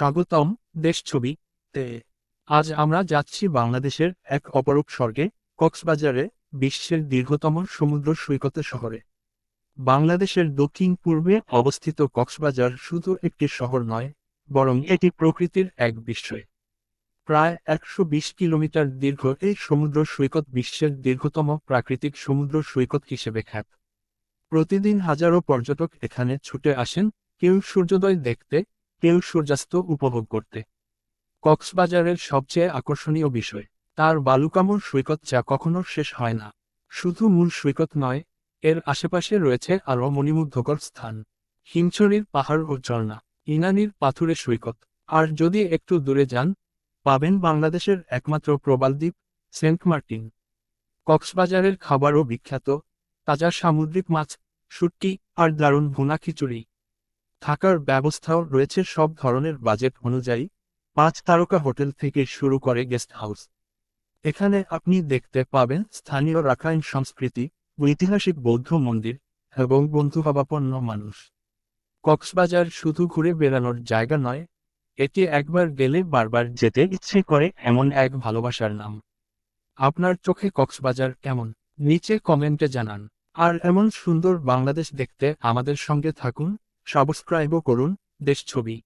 স্বাগতম দেশ ছবি তে। আজ আমরা যাচ্ছি বাংলাদেশের এক অপরূপ স্বর্গে, কক্সবাজারে, বিশ্বের দীর্ঘতম সমুদ্র সৈকত শহরে। বাংলাদেশের দক্ষিণ পূর্বে অবস্থিত কক্সবাজার শুধু একটি শহর নয়, বরং এটি প্রকৃতির এক বিস্ময়। প্রায় একশো বিশ কিলোমিটার দীর্ঘ এই সমুদ্র সৈকত বিশ্বের দীর্ঘতম প্রাকৃতিক সমুদ্র সৈকত হিসেবে খ্যাত। প্রতিদিন হাজারো পর্যটক এখানে ছুটে আসেন, কেউ সূর্যোদয় দেখতে কেউ সূর্যাস্ত উপভোগ করতে। কক্সবাজারের সবচেয়ে আকর্ষণীয় বিষয়, তার বালুকামর সৈকত যা কখনো শেষ হয় না। শুধু মূল সৈকত নয়, এর আশেপাশে রয়েছে আরও মণিমুগ্ধকর স্থান। হিমছড়ির পাহাড় ও ঝর্ণা, ইনানির পাথুরে সৈকত। আর যদি একটু দূরে যান, পাবেন বাংলাদেশের একমাত্র প্রবালদ্বীপ সেন্ট মার্টিন। কক্সবাজারের খাবারও বিখ্যাত, তাজা সামুদ্রিক মাছ, শুটকি আর দারুণ ভুনা খিচুড়ি। থাকার ব্যবস্থাও রয়েছে সব ধরনের বাজেট অনুযায়ী। পাঁচ তারকা হোটেল থেকে শুরু করে গেস্ট হাউস। এখানে আপনি দেখতে পাবেন স্থানীয় রাখাইন সংস্কৃতি, ঐতিহাসিক বৌদ্ধ মন্দির এবং বন্ধুভাবাপন্ন মানুষ। কক্সবাজার শুধু ঘুরে বেড়ানোর জায়গা নয়, এটি একবার গেলে বারবার যেতে ইচ্ছে করে এমন এক ভালোবাসার নাম। আপনার চোখে কক্সবাজার কেমন? নিচে কমেন্টে জানান। আর এমন সুন্দর বাংলাদেশ দেখতে আমাদের সঙ্গে থাকুন। সাবস্ক্রাইবও করুন দেশ ছবি।